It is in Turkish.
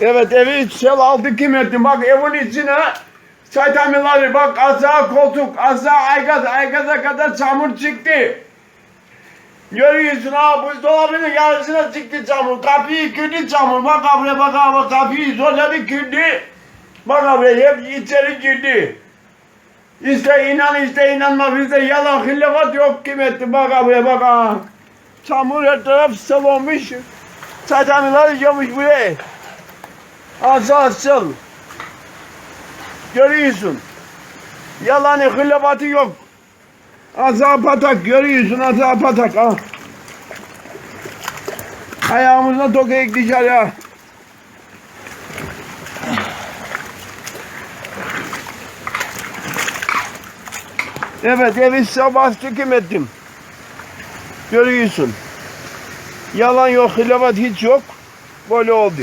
Evet evi sel aldı kim etti. Bak evin içine çaytamileri bak aşağı koltuk aşağı aygaz aygaza kadar çamur çıktı. Görüyorsun ha buzdolabının yarısına çıktı çamur. Kapıyı kırdı çamur. Bak abi bak abi kapıyı zorladı kırdı. Bak abi hep içeri girdi. İşte inan işte inanma bizde yalan hilafat yok kim etti. Bak abi bak ha. Çamur her taraf sel olmuş. Çaytamiler yiyormuş buraya. Asıl. Görüyorsun. Yalanı hılabatı yok. Asa patak görüyorsun asa patak ha. Ayağımızla tokayık dışarıya. Evet evi sabah çekim ettim. Görüyorsun. Yalan yok, hilafat hiç yok. Böyle oldu.